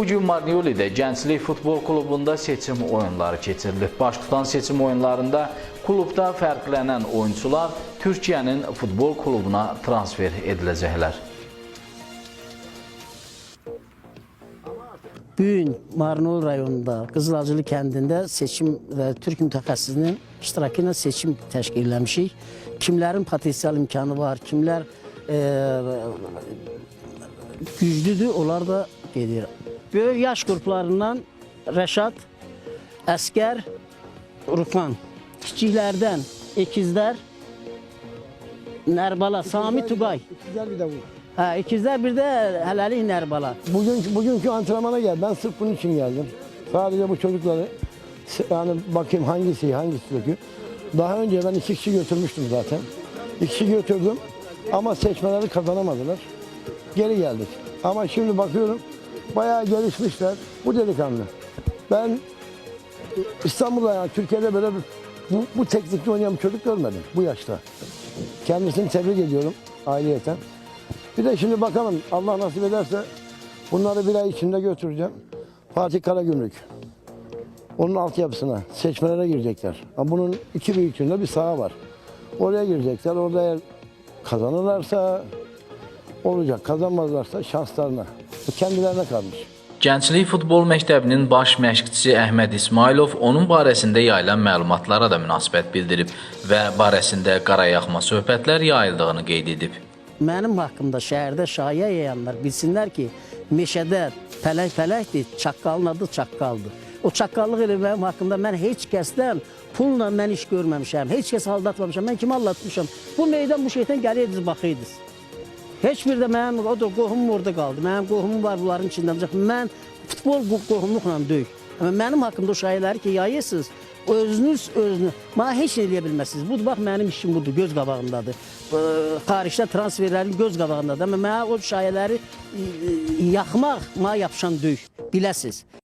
Bu gün Marnioli'də Gənclik Futbol Klubunda seçim oyunları keçirilib. Baş tutan seçim oyunlarında klubda fərqlənən oyunçular Türkiyənin futbol klubuna transfer ediləcəklər. Bu gün Marnol rayonunda Qızılacılı kəndində seçim və Türk mütəxəssisinin iştirakı seçim təşkil eləmişik. Kimlərin potensial imkanı var, kimlər e, güclüdür, onlar da gedir. Böyük yaş qruplarından Rəşad, Əskər, Rufan. Kiçiklərdən ikizlər Nərbala, Sami Tugay. Güzel bir de bu. Hə, ikizlər bir də hələlik Nərbala. Bugün, bugünkü antrenmana gel. Ben sırf bunun için geldim. Sadece bu çocukları yani bakayım hangisi iyi, hangisi kötü. Daha önce ben iki kişi götürmüştüm zaten. İki kişi götürdüm ama seçmeleri kazanamadılar. Geri geldik. Ama şimdi bakıyorum bayağı gelişmişler. Bu delikanlı. Ben İstanbul'da yani Türkiye'de böyle bir, bu, bu teknikte oynayan bir çocuk görmedim bu yaşta. Kendisini tebrik ediyorum ailiyeten. Bir de şimdi bakalım Allah nasip ederse bunları bir ay içinde götüreceğim. Fatih Karagümrük. Onun altyapısına seçmelere girecekler. Ama bunun iki büyüklüğünde bir saha var. Oraya girecekler. Orada eğer kazanırlarsa olacak. Kazanmazlarsa şanslarına. Bu kendilerine kalmış. Gənclik Futbol Məktəbinin baş məşqçisi Əhməd İsmailov onun barəsində yayılan məlumatlara da münasibət bildirib və barəsində qarayaxma söhbətlər yayıldığını qeyd edib. Mənim haqqımda şəhərdə şayə yayanlar bilsinlər ki, meşədə pələk-pələkdir, çaqqalın adı çaqqaldır. O çaqqallıq elə mənim haqqımda mən heç kəsdən pulla mən iş görməmişəm, heç kəs aldatmamışam, mən kimi aldatmışam. Bu meydan bu şeydən gəlirdiniz, baxıydınız. Heç bir də mənim o da qohumum orada qaldı. Mənim qohumum var bunların içində. Ancaq mən futbol qo- qohumluqla deyil. Amma mənim haqqımda o şayiələri ki, yayırsınız, özünüz özünü mənə heç nə eləyə bilməzsiniz. Bu bax mənim işim budur, göz qabağındadır. Ə, Xaricdə transferlərin göz qabağındadır. Amma mənə o şayiələri ə, yaxmaq mənə yapışan deyil. Biləsiz.